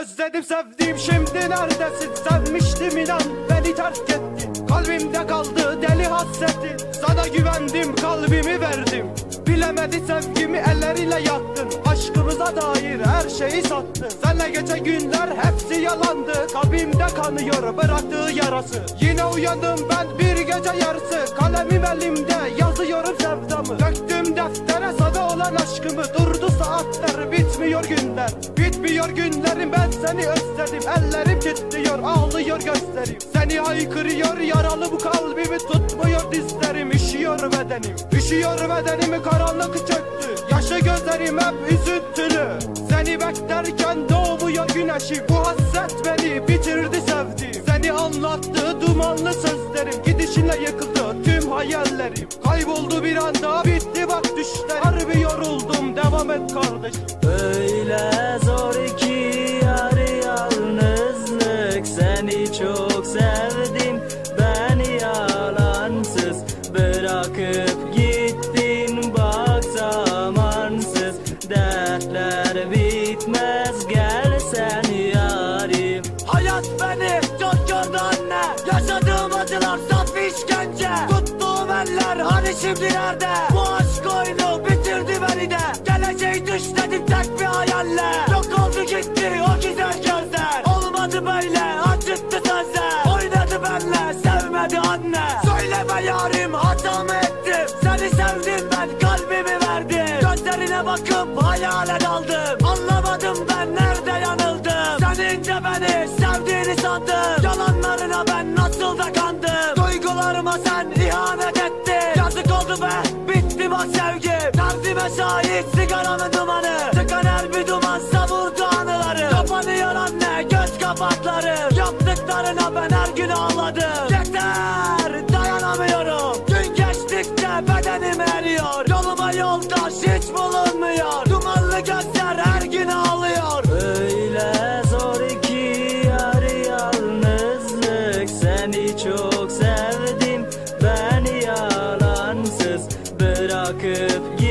özledim sevdiğim şimdi neredesin? Sevmiştim inan beni terk ettin. Kalbimde kaldı deli hasretin Sana güvendim kalbimi verdim. Bilemedi sevgimi elleriyle yaktın. Aşkımıza dair her şeyi sattın. Senle geçen günler hepsi yalandı. Kalbimde kanıyor bıraktığı yarası. Yine uyandım ben bir gece yarısı. Kalemim elimde bitmiyor günler Bitmiyor günlerim. Ben seni özledim Ellerim titriyor. Ağlıyor gözlerim. Seni haykırıyor yaralı bu kalbimi Tutmuyor dizlerim. Üşüyor bedenim Üşüyor bedenimi karanlık çöktü Yaşı gözlerim hep üzüntülü. Seni beklerken doğmuyor güneşim Bu hasret beni bitirdi sevdiğim Seni anlattı dumanlı sözlerim. Gidişinle yıkıldı tüm hayallerim. Kayboldu bir anda bitti bak düşler Harbi yoruldum devam et kardeşim. Öyle şimdi nerede Bu aşk oyunu bitirdi beni de Geleceği düşledim tek bir hayalle. Yok oldu gitti o güzel gözler. Olmadı böyle acıttı sözler. Oynadı benle sevmedi anne. Söyleme yarim hata mı ettim. Seni sevdim ben kalbimi verdim. Gözlerine bakıp hayale daldım. Anlamadım ben nerede yanıldım. Senin de beni sevdiğini sandım. Yalanlarına ben nasıl da kandım. Duygularıma sen ihanet Derdime şahit sigaranın dumanı. Tıkan her bir duman savurdu anıları. Kapanıyor anne göz kapakları. Yaptıklarına ben her gün ağladım. Yeter dayanamıyorum. Gün geçtikçe bedenim eriyor. Yoluma yoldaş hiç bulunmuyor. Dumanlı gözler her gün ağlıyor. Öyle zor ki yarı yalnızlık. Seni çok sevdim. Beni yalansız Bırakıp